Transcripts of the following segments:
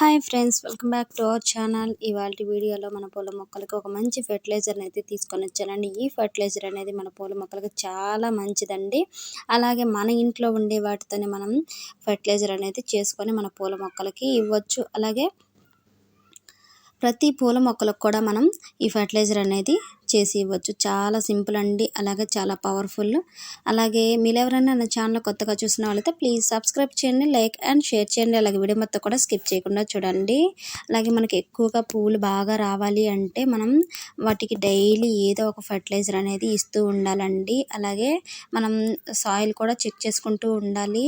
Hi friends welcome back to our channel. ఇవాళ వీడియోలో మన పూల మొక్కలకి ఒక మంచి ఫెర్టిలైజర్ అయితే తీసుకొని వచ్చానండి. ఈ ఫెర్టిలైజర్ అనేది మన పూల మొక్కలకి చాలా మంచిదండి. అలాగే మన ఇంట్లో ఉండే వాటితోనే మనం ఫెర్టిలైజర్ అనేది చేసుకొని మన పూల మొక్కలకి ఇవ్వచ్చు. అలాగే ప్రతి పూల మొక్కలకు కూడా మనం ఈ ఫర్టిలైజర్ అనేది చేసి ఇవ్వచ్చు. చాలా సింపుల్ అండి. అలాగే చాలా పవర్ఫుల్. అలాగే మీరు ఎవరైనా నా ఛానల్ కొత్తగా చూసిన వాళ్ళైతే ప్లీజ్ సబ్స్క్రైబ్ చేయండి లైక్ అండ్ షేర్ చేయండి. అలాగే వీడియో మొత్తం కూడా స్కిప్ చేయకుండా చూడండి. అలాగే మనకి ఎక్కువగా పువ్వులు బాగా రావాలి అంటే మనం వాటికి డైలీ ఏదో ఒక ఫర్టిలైజర్ అనేది ఇస్తూ ఉండాలండి. అలాగే మనం సాయిల్ కూడా చెక్ చేసుకుంటూ ఉండాలి.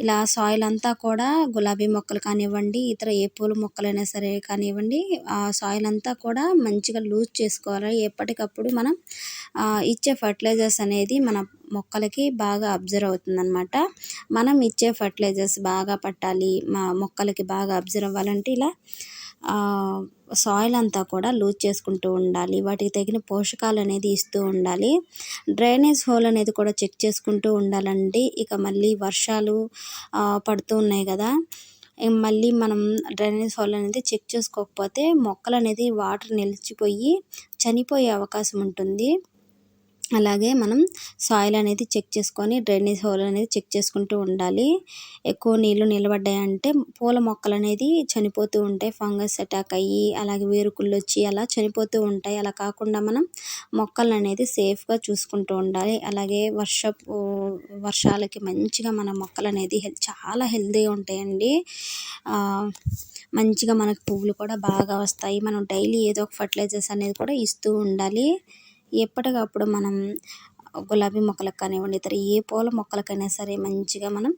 ఇలా సాయిల్ అంతా కూడా గులాబీ మొక్కలు కానివ్వండి ఇతర ఏ పూల మొక్కలైనా సరే కానివ్వండి ఆ సాయిల్ అంతా కూడా మంచిగా లూజ్ చేసుకోవాలి. ఎప్పటికప్పుడు మనం ఇచ్చే ఫర్టిలైజర్స్ అనేది మన మొక్కలకి బాగా అబ్జర్వ్ అవుతుందన్నమాట. మనం ఇచ్చే ఫర్టిలైజర్స్ బాగా పట్టాలి మా మొక్కలకి బాగా అబ్జర్వ్ అవ్వాలంటే ఇలా సాయిల్ అంతా కూడా లూజ్ చేసుకుంటూ ఉండాలి. వాటికి తగిన పోషకాలు అనేది ఇస్తూ ఉండాలి. డ్రైనేజ్ హోల్ అనేది కూడా చెక్ చేసుకుంటూ ఉండాలండి. ఇక మళ్ళీ వర్షాలు పడుతూ ఉన్నాయి కదా. మళ్ళీ మనం డ్రైనేజ్ హోల్ అనేది చెక్ చేసుకోకపోతే మొక్కలు అనేది వాటర్ నిలిచిపోయి చనిపోయే అవకాశం ఉంటుంది. అలాగే మనం సాయిల్ అనేది చెక్ చేసుకొని డ్రైనేజ్ హోల్ అనేది చెక్ చేసుకుంటూ ఉండాలి. ఎక్కువ నీళ్ళు నిలబడ్డాయంటే పూల మొక్కలు అనేది చనిపోతూ ఉంటాయి. ఫంగస్ అటాక్ అయ్యి అలాగే వేరుకుళ్ళు వచ్చి అలా చనిపోతూ ఉంటాయి. అలా కాకుండా మనం మొక్కలను అనేది సేఫ్గా చూసుకుంటూ ఉండాలి. అలాగే వర్షపు వర్షాలకి మంచిగా మన మొక్కలు అనేది చాలా హెల్తీగా ఉంటాయండి. మంచిగా మనకు పువ్వులు కూడా బాగా వస్తాయి. మనం డైలీ ఏదో ఒక ఫర్టిలైజర్స్ అనేది కూడా ఇస్తూ ఉండాలి. ఎప్పటికప్పుడు మనం గులాబీ మొక్కలకు కానివ్వండి ఇతర ఏ పూల మొక్కలకైనా సరే మంచిగా మనం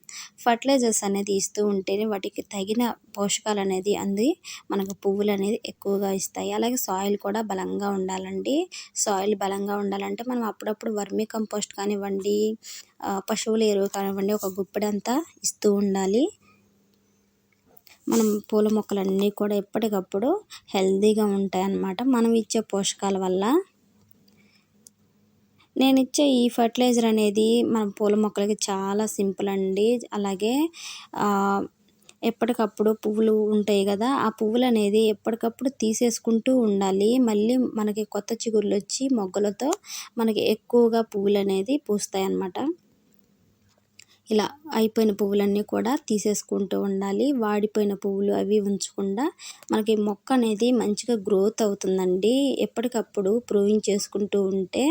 ఫర్టిలైజర్స్ అనేది ఇస్తూ ఉంటేనే వాటికి తగిన పోషకాలు అనేది అంది మనకు పువ్వులు అనేది ఎక్కువగా ఇస్తాయి. అలాగే సాయిల్ కూడా బలంగా ఉండాలండి. సాయిల్ బలంగా ఉండాలంటే మనం అప్పుడప్పుడు వర్మీ కంపోస్ట్ కానివ్వండి పశువుల ఎరువు కానివ్వండి ఒక గుప్పెడంతా ఇస్తూ ఉండాలి. మనం పూల మొక్కలన్నీ కూడా ఎప్పటికప్పుడు హెల్తీగా ఉంటాయి అన్నమాట మనం ఇచ్చే పోషకాల వల్ల నేను ఇచ్చే ఈ ఫర్టిలైజర్ అనేది మన పూల మొక్కలకి చాలా సింపుల్ అండి. అలాగే ఎప్పటికప్పుడు పువ్వులు ఉంటాయి కదా ఆ పువ్వులు అనేది ఎప్పటికప్పుడు తీసేసుకుంటూ ఉండాలి. మళ్ళీ మనకి కొత్త చిగుళ్ళు వచ్చి మొగ్గలతో మనకి ఎక్కువగా పువ్వులు అనేది పూస్తాయి అన్నమాట. ఇలా అయిపోయిన పువ్వులన్నీ కూడా తీసేసుకుంటూ ఉండాలి. వాడిపోయిన పువ్వులు అవి ఉంచకుండా మనకి మొక్క అనేది మంచిగా గ్రోత్ అవుతుందండి. ఎప్పటికప్పుడు ప్రూవింగ్ చేసుకుంటూ ఉంటే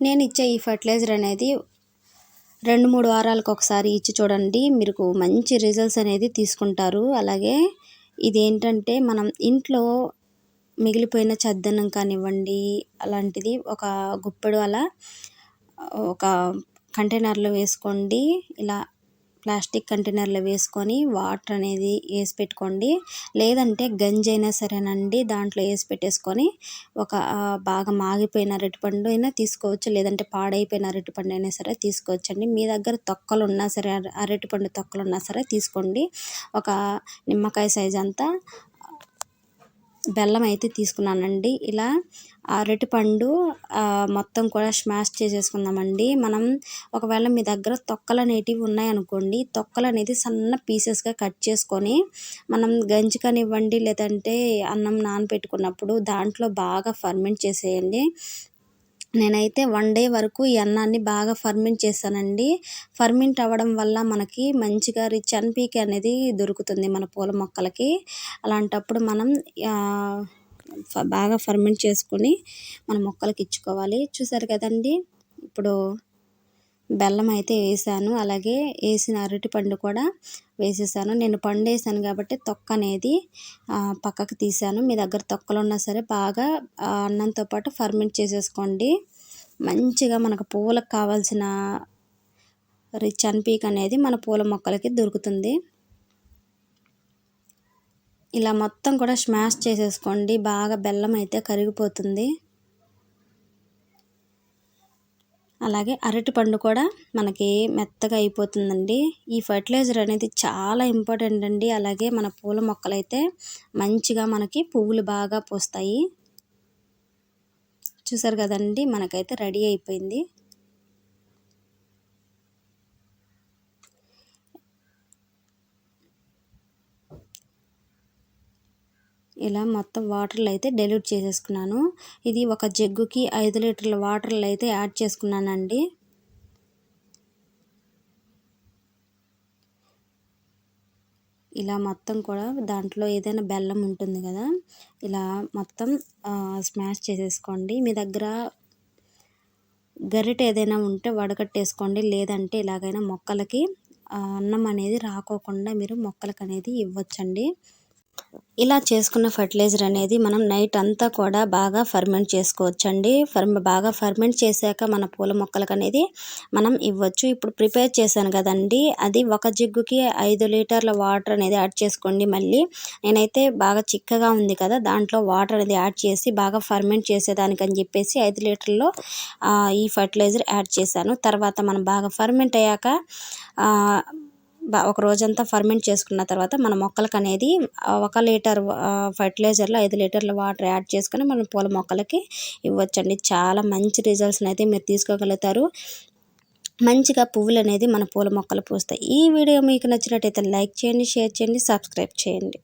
నేను ఇచ్చే ఈ ఫర్టిలైజర్ అనేది రెండు మూడు వారాలకు ఒకసారి ఇచ్చి చూడండి. మీరు మంచి రిజల్ట్స్ అనేది తీసుకుంటారు. అలాగే ఇదేంటంటే మనం ఇంట్లో మిగిలిపోయిన చద్దనం కానివ్వండి అలాంటిది ఒక గుప్పెడు అలా ఒక కంటైనర్లో వేసుకోండి. ఇలా ప్లాస్టిక్ కంటైనర్లో వేసుకొని వాటర్ అనేది వేసి పెట్టుకోండి. లేదంటే గంజి అయినా సరేనండి దాంట్లో వేసి పెట్టేసుకొని ఒక బాగా మాగిపోయిన అరటిపండు అయినా తీసుకోవచ్చు. లేదంటే పాడైపోయిన అరటిపండు అయినా సరే తీసుకోవచ్చండి. మీ దగ్గర తొక్కలు ఉన్నా సరే అరటిపండు తొక్కలు ఉన్నా సరే తీసుకోండి. ఒక నిమ్మకాయ సైజ్ అంతా బెల్లం అయితే తీసుకున్నానండి. ఇలా అరటిపండు మొత్తం కూడా స్మాష్ చేసేసుకుందామండి. మనం ఒకవేళ మీ దగ్గర తొక్కలు అనేటివి ఉన్నాయనుకోండి తొక్కలు అనేది సన్న పీసెస్గా కట్ చేసుకొని మనం గంజి కానివ్వండి లేదంటే అన్నం నానబెట్టుకున్నప్పుడు దాంట్లో బాగా ఫర్మెంట్ చేసేయండి. నేనైతే వన్ డే వరకు ఈ అన్నాన్ని బాగా ఫర్మెంట్ చేస్తానండి ఫర్మెంట్ అవ్వడం వల్ల మనకి మంచిగా రిచ్ అన్పీక్ అనేది దొరుకుతుంది మన పూల మొక్కలకి. అలాంటప్పుడు మనం బాగా ఫర్మెంట్ చేసుకొని మన మొక్కలకి ఇచ్చుకోవాలి. చూసారు కదండి? ఇప్పుడు బెల్లం అయితే వేసాను. అలాగే వేసిన అరటిపండు కూడా వేసేసాను. నేను పండు వేసాను కాబట్టి తొక్క అనేది పక్కకు తీసాను మీ దగ్గర తొక్కలు ఉన్నా సరే బాగా అన్నంతో పాటు ఫర్మెంట్ చేసేసుకోండి. మంచిగా మనకు పువ్వులకు కావాల్సిన రిచ్ అన్పీక్ అనేది మన పూల మొక్కలకి దొరుకుతుంది. ఇలా మొత్తం కూడా స్మాష్ చేసేసుకోండి. బాగా బెల్లం అయితే కరిగిపోతుంది. అలాగే అరటిపండు కూడా మనకి మెత్తగా అయిపోతుందండి. ఈ ఫర్టిలైజర్ అనేది చాలా ఇంపార్టెంట్ అండి. అలాగే మన పూల మొక్కలైతే మంచిగా మనకి పువ్వులు బాగా పూస్తాయి. చూసారు కదండి మనకైతే రెడీ అయిపోయింది. ఇలా మొత్తం వాటర్లు అయితే డెలివరీ చేసేసుకున్నాను. ఇది ఒక జగ్గుకి ఐదు లీటర్ల వాటర్లు అయితే యాడ్ చేసుకున్నానండి. ఇలా మొత్తం కూడా దాంట్లో ఏదైనా బెల్లం ఉంటుంది కదా ఇలా మొత్తం స్మాష్ చేసేసుకోండి. మీ దగ్గర గరిట ఏదైనా ఉంటే వడకట్టేసుకోండి. లేదంటే ఇలాగైనా మొక్కలకి అన్నం అనేది రాకోకుండా మీరు మొక్కలకు అనేది ఇవ్వచ్చండి. ఇలా చేసుకున్న ఫర్టిలైజర్ అనేది మనం నైట్ అంతా కూడా బాగా ఫర్మెంట్ చేసుకోవచ్చండి. ఫర్మ్ బాగా ఫర్మెంట్ చేశాక మన పూల మొక్కలకు అనేది మనం ఇవ్వచ్చు. ఇప్పుడు ప్రిపేర్ చేశాను కదండి. అది ఒక జిగ్గుకి ఐదు లీటర్ల వాటర్ అనేది యాడ్ చేసుకోండి మళ్ళీ. నేనైతే బాగా చిక్కగా ఉంది కదా దాంట్లో వాటర్ అనేది యాడ్ చేసి బాగా ఫర్మెంట్ చేసేదానికని చెప్పేసి ఐదు లీటర్లో ఈ ఫర్టిలైజర్ యాడ్ చేశాను. తర్వాత మనం బాగా ఫర్మెంట్ అయ్యాక ఒక రోజంతా ఫర్మెంట్ చేసుకున్న తర్వాత మన మొక్కలకు అనేది ఒక లీటర్ ఫర్టిలైజర్లో ఐదు లీటర్ల వాటర్ యాడ్ చేసుకొని మనం పూల మొక్కలకి ఇవ్వచ్చండి. చాలా మంచి రిజల్ట్స్ని అయితే మీరు తీసుకోగలుగుతారు. మంచిగా పువ్వులు అనేది మన పూల మొక్కలు పూస్తాయి. ఈ వీడియో మీకు నచ్చినట్టయితే లైక్ చేయండి షేర్ చేయండి సబ్స్క్రైబ్ చేయండి.